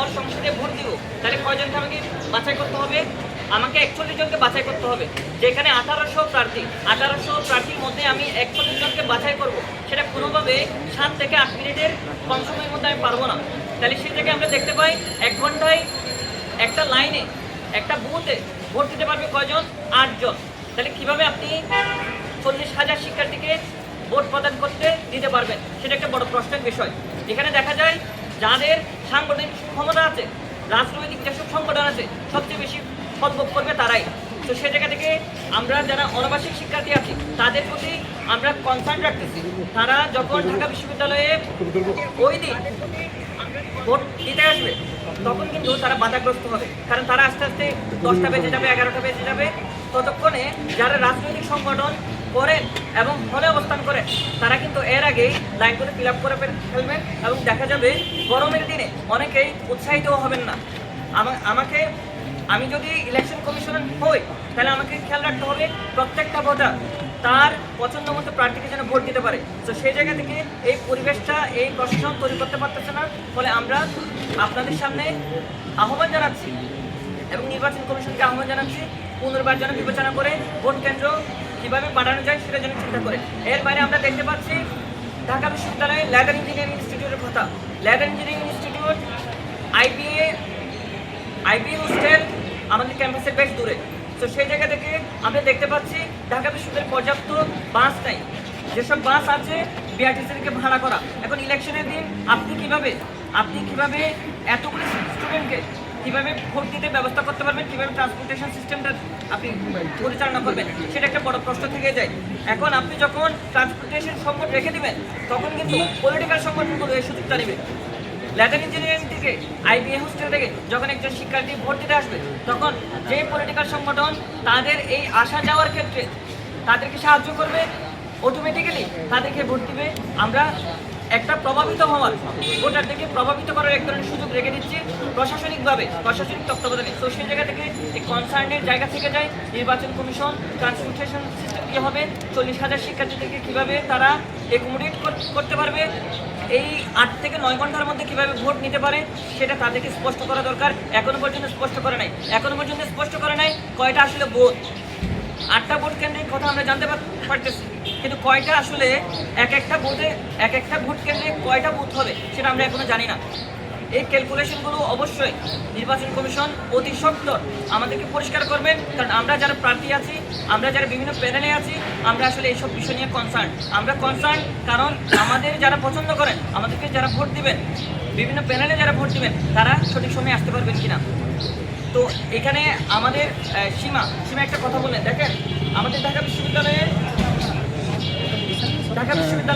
হল সংসদে ভোট দিব। তাহলে কয়জনকে আমাকে বাছাই করতে হবে? আমাকে একচল্লিশ জনকে বাছাই করতে হবে। যেখানে আঠারোশো প্রার্থী, আঠারোশো প্রার্থীর মধ্যে আমি একচল্লিশ জনকে বাছাই করব। সেটা কোনোভাবে সাত থেকে আট মিনিটের কম সময়ের মধ্যে আমি পারব না। তাহলে জায়গায় আমরা দেখতে পাই, এক ঘন্টায় একটা লাইনে, একটা বুথে ভোট দিতে পারবে কয়জন? আটজন। তাহলে কীভাবে আপনি চল্লিশ হাজার শিক্ষার্থীকে ভোট প্রদান করতে দিতে পারবেন? সেটা একটা বড় প্রশ্নের বিষয়। এখানে দেখা যায়, যাদের সাংগঠনিক ক্ষমতা আছে, রাজনৈতিক যেসব সংগঠন আছে, সবচেয়ে বেশি ফলভোগ করবে তারাই। তো সে জায়গা থেকে আমরা যারা অনাবাসিক শিক্ষার্থী আছি, তাদের প্রতি আমরা কনসার্ন রাখতেছি। তারা যখন ঢাকা বিশ্ববিদ্যালয়ে ওই দিন ভোট দিতে আসবে, তখন কিন্তু তারা বাধাগ্রস্ত হবে। কারণ তারা আস্তে আস্তে দশটা বেজে যাবে, এগারোটা বেজে যাবে। ততক্ষণে যারা রাজনৈতিক সংগঠন করেন এবং হলে অবস্থান করেন তারা কিন্তু এর আগেই লাইন করে ফিল আপ করে ফেল- ফেলবেন এবং দেখা যাবে গরমের দিনে অনেকেই উৎসাহিত হবেন না। আমা- আমাকে, আমি যদি ইলেকশন কমিশনার হই, তাহলে আমাকে খেয়াল রাখতে হবে প্রত্যেকটা ভোটার তার পছন্দ মতো প্রার্থীকে যেন ভোট দিতে পারে। তো সেই জায়গা থেকে এই পরিবেশটা, এই প্রশাসন তৈরি করতে পারতেছে না। ফলে আমরা আপনাদের সামনে আহ্বান জানাচ্ছি এবং নির্বাচন কমিশনকে আহ্বান জানাচ্ছি পুনর্বার যেন বিবেচনা করে ভোট কেন্দ্র কীভাবে বাড়ানো যায় সেটা যেন চিন্তা করে। এর বাইরে আমরা দেখতে পাচ্ছি ঢাকা বিশ্ববিদ্যালয়ে ল্যাডার ইঞ্জিনিয়ারিং ইনস্টিটিউটের কথা। Ladder engineering institute IBA IB hostel আমাদের ক্যাম্পাসের বেশ দূরে। তো সেই জায়গা থেকে আমরা দেখতে পাচ্ছি ঢাকা বিশ্ববিদ্যালয়ের পর্যাপ্ত বাস নাই। যেসব বাস আছে বিআরটিসিকে ভাড়া করা। এখন ইলেকশনের দিন আপনি কীভাবে আপনি কীভাবে এতগুলো স্টুডেন্টকে কীভাবে ভোট দিতে ব্যবস্থা করতে পারবেন কীভাবে ট্রান্সপোর্টেশন সিস্টেমটা আপনি পরিচালনা করবেন সেটা একটা বড় প্রশ্ন থেকে যায়। এখন আপনি যখন ট্রান্সপোর্টেশন সংকট রেখে দিবেন তখন কিন্তু পলিটিক্যাল সংগঠনগুলো এই সুযোগটা নেবে। ল্যাটার ইঞ্জিনিয়ারিং থেকে আইবিএ হোস্টেল থেকে যখন একজন শিক্ষার্থী ভোট দিতে আসবে তখন যে পলিটিক্যাল সংগঠন তাদের এই আসা যাওয়ার ক্ষেত্রে তাদেরকে সাহায্য করবে অটোমেটিক্যালি তাদেরকে ভোট দিবে। আমরা একটা প্রভাবিত হওয়ার ভোটারদেরকে প্রভাবিত করার এক ধরনের সুযোগ রেখে দিচ্ছি প্রশাসনিকভাবে। প্রশাসনিক তত্ত্বাবধানে তো সেই জায়গা থেকে এই কনসার্নের জায়গা থেকে যায় নির্বাচন কমিশন ট্রান্সপোর্টেশন সিস্টেম কী হবে। চল্লিশ হাজার শিক্ষার্থীদেরকে কীভাবে তারা একুমোডেট করতে পারবে? এই আট থেকে নয় ঘণ্টার মধ্যে কীভাবে ভোট নিতে পারে, সেটা তাদেরকে স্পষ্ট করা দরকার। এখনও পর্যন্ত স্পষ্ট করে নাই। এখনও পর্যন্ত স্পষ্ট করে নাই কয়টা আসলে ভোট। আটটা ভোট কেন্দ্রের কথা আমরা জানতে পার- পারতেছি। কিন্তু কয়টা আসলে এক একটা ভোটে, এক একটা ভোট কেন্দ্রে কয়টা বুথ হবে সেটা আমরা এখনও জানি না। এই ক্যালকুলেশনগুলো অবশ্যই নির্বাচন কমিশন অতি সত্বর আমাদেরকে পরিষ্কার করবেন, কারণ আমরা যারা প্রার্থী আছি, আমরা যারা বিভিন্ন প্যানেলে আছি, আমরা আসলে এইসব বিষয় নিয়ে কনসার্ন আমরা কনসার্ন কারণ আমাদের যারা পছন্দ করেন, আমাদেরকে যারা ভোট দিবেন, বিভিন্ন প্যানেলে যারা ভোট দিবেন, তারা সঠিক সময়ে আসতে পারবেন কিনা। তো এখানে আমাদের সীমা সীমা একটা কথা বললেন। দেখেন, আমাদের ঢাকা বিশ্ববিদ্যালয়ে ঢাকা বিশ্ববিদ্যালয়